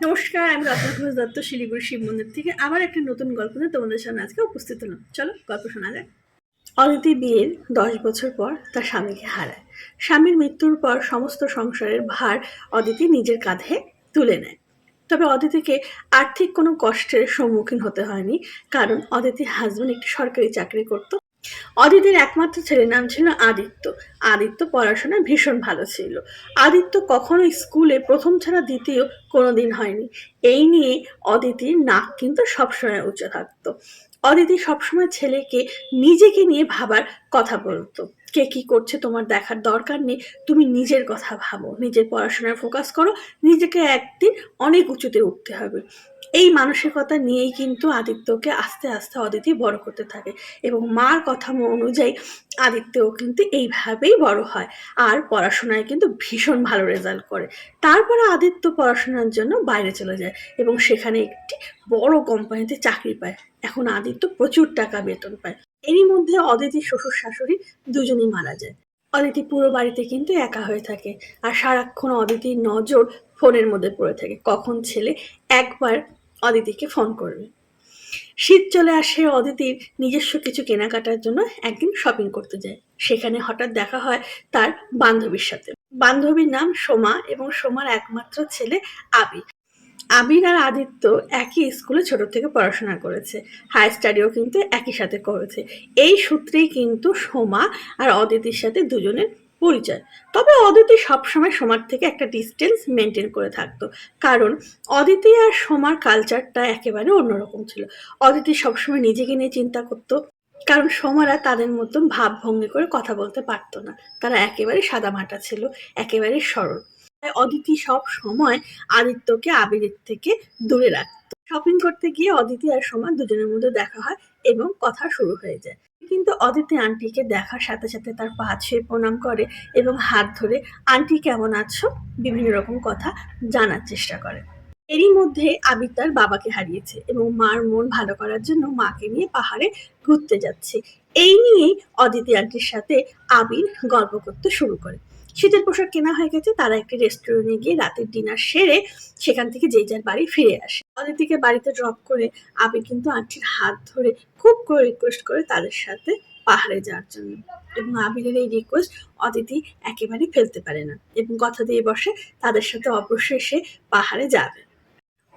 নমস্কার, আমি রত্না ঘোষ দত্ত, শিলিগুড়ি শিব মন্দির থেকে আবার একটা নতুন গল্প নিয়ে তোমাদের সামনে আজকে উপস্থিত হলাম। চলো গল্প শোনা যাক। অদিতি বিয়ের দশ বছর পর তার স্বামীকে হারায়। স্বামীর মৃত্যুর পর সমস্ত সংসারের ভার অদিতি নিজের কাঁধে তুলে নেয়। তবে অদিতিকে আর্থিক কোনো কষ্টের সম্মুখীন হতে হয়নি, কারণ অদিতির হাজব্যান্ড একটি সরকারি চাকরি করত। অদিতির একমাত্র ছেলের নাম ছিল আদিত্য। আদিত্য পড়াশোনায় ভীষণ ভালো ছিল। আদিত্য কখনো স্কুলে প্রথম ছাড়া দ্বিতীয় কোনো দিন হয়নি। এই নিয়ে অদিতির নাক কিন্তু সবসময় উঁচু থাকতো। অদিতি সবসময় ছেলেকে নিজেকে নিয়ে ভাবার কথা বলতো। কে কি করছে তোমার দেখার দরকার নেই। তুমি নিজের কথা ভাবো, নিজের পড়াশোনায় ফোকাস করো, নিজেকে একদিন অনেক উঁচুতে উঠতে হবে। এই মানসিকতা নিয়েই কিন্তু আদিত্যকে আস্তে আস্তে অদিতি বড় করতে থাকে এবং মার কথা অনুযায়ী আদিত্যও কিন্তু এইভাবেই বড় হয় আর পড়াশোনায় কিন্তু ভীষণ ভালো রেজাল্ট করে। তারপরে আদিত্য পড়াশোনার জন্য বাইরে চলে যায় এবং সেখানে একটি বড় কোম্পানিতে চাকরি পায়। এখন আদিত্য প্রচুর টাকা বেতন পায়। এরই মধ্যে অদিতি শ্বশুর শাশুড়ি দুজনেই মারা যায়। অদিতি পুরো বাড়িতে কিন্তু একা হয়ে থাকে আর সারাক্ষণ অদিতির নজর ফোনের মধ্যে পড়ে থাকে। কখন ছেলে একবার অদিতিকে ফোন করবে। শীত চলে আসে অদিতির নিজস্ব কিছু কেনাকাটার জন্য একদিন শপিং করতে যায়। সেখানে হঠাৎ দেখা হয় তার বান্ধবীর সাথে। বান্ধবীর নাম সোমা এবং সোমার একমাত্র ছেলে আবি। আবির আর আদিত্য একই স্কুলে ছোট থেকে পড়াশোনা করেছে। হাই স্টাডিও কিন্তু একই সাথে করেছে। এই সূত্রেই কিন্তু সোমা আর অদিতির সাথে দুজনের পরিচয়। তবে অদিতি সবসময় সোমার থেকে একটা ডিস্টেন্স মেনটেন করে থাকতো। কারণ অদিতি আর সোমার কালচারটা একেবারে অন্যরকম ছিল। অদিতি সবসময় নিজেকে নিয়ে চিন্তা করতো। কারণ সোমারা তাদের মতন ভাবভঙ্গি করে কথা বলতে পারতো না। তারা একেবারে সাদামাটা ছিল, একেবারে সরল। অদিতি সব সময় আদিত্যকে আবিরের থেকে দূরে রাখতো। শপিং করতে গিয়ে অদিতি আর সোমা দুজনের মধ্যে দেখা হয় এবং কথা শুরু হয়ে যায়। কিন্তু অদিতি আন্টিকে দেখার সাথে সাথে তার পা ছুঁয়ে প্রণাম করে এবং হাত ধরে, আন্টি, কেমন আছো? বিভিন্ন রকম কথা জানার চেষ্টা করে। এরই মধ্যে আবির তার বাবাকে হারিয়েছে এবং মার মন ভালো করার জন্য মাকে নিয়ে পাহাড়ে ঘুরতে যাচ্ছে। এই নিয়েই অদিতি আন্টির সাথে আবির গল্প করতে শুরু করে। শীতের পোশাক কেনা হয়ে গেছে, তারা একটি রেস্টুরেন্টে গিয়ে রাতের ডিনার সেরে সেখান থেকে যে যার বাড়ি ফিরে আসে। অদিতিকে বাড়িতে ড্রপ করে আবির কিন্তু আন্টির হাত ধরে খুব করে রিকোয়েস্ট করে তাদের সাথে পাহাড়ে যাওয়ার জন্য। এবং আবিরের এই রিকোয়েস্ট অদিতি একেবারে ফেলতে পারে না এবং কথা দিয়ে বসে তাদের সাথে অবশ্যই সে পাহাড়ে যাবে।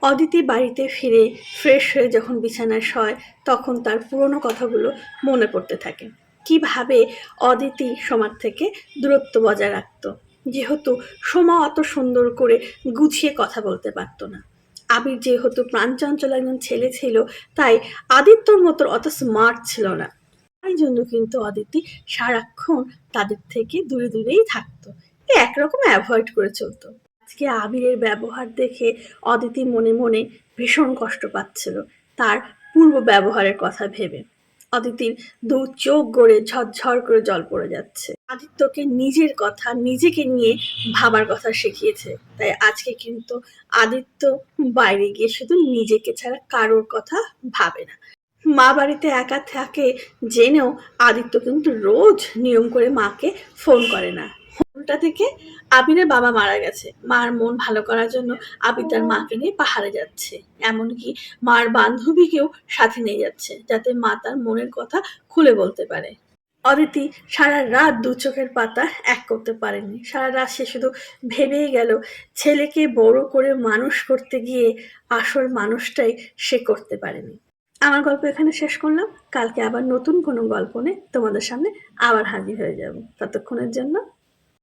অদিতি বাড়িতে ফিরে ফ্রেশ হয়ে যখন বিছানায় শয়, তখন তার পুরনো কথাগুলো মনে পড়তে থাকে। কীভাবে অদিতি সোমার থেকে দূরত্ব বজায় রাখত? যেহেতু সোমা অত সুন্দর করে গুছিয়ে কথা বলতে পারতো না। আবির যেহেতু প্রাণচঞ্চল একজন ছেলে ছিল, তাই আদিত্যর মতো অত স্মার্ট ছিল না। তাই জন্য কিন্তু অদিতি সারাক্ষণ তাদের থেকে দূরে দূরেই থাকতো। একরকম অ্যাভয়েড করে চলতো। আজকে আবিরের ব্যবহার দেখে অদিতি মনে মনে ভীষণ কষ্ট পাচ্ছিল তার পূর্ব ব্যবহারের কথা ভেবে। অদিতির দু চোখ গড়ে ঝরঝর করে জল পড়ে যাচ্ছে। আদিত্যকে নিজের কথা, নিজেকে নিয়ে ভাবার কথা শিখিয়েছে। তাই আজকে কিন্তু আদিত্য বাইরে গিয়ে শুধু নিজেকে ছাড়া কারোর কথা ভাবে না। মা বাড়িতে একা থাকে জেনেও আদিত্য কিন্তু রোজ নিয়ম করে মাকে ফোন করে না। উল্টা থেকে আবিরের বাবা মারা গেছে। মার মন ভালো করার জন্য আবির তার মাকে নিয়ে পাহাড়ে যাচ্ছে। এমনকি মার বান্ধবীকেও সাথে নিয়ে যাচ্ছে, যাতে মা তার মনের কথা খুলে বলতে পারে। অদিতি সারা রাত দু চোখের পাতা এক করতে পারেনি। সারা রাত সে শুধু ভেবেই গেল, ছেলেকে বড় করে মানুষ করতে গিয়ে আসল মানুষটাই সে করতে পারেনি। আমার গল্প এখানে শেষ করলাম। কালকে আবার নতুন কোনো গল্প নিয়ে তোমাদের সামনে আবার হাজির হয়ে যাব। ততক্ষণের জন্য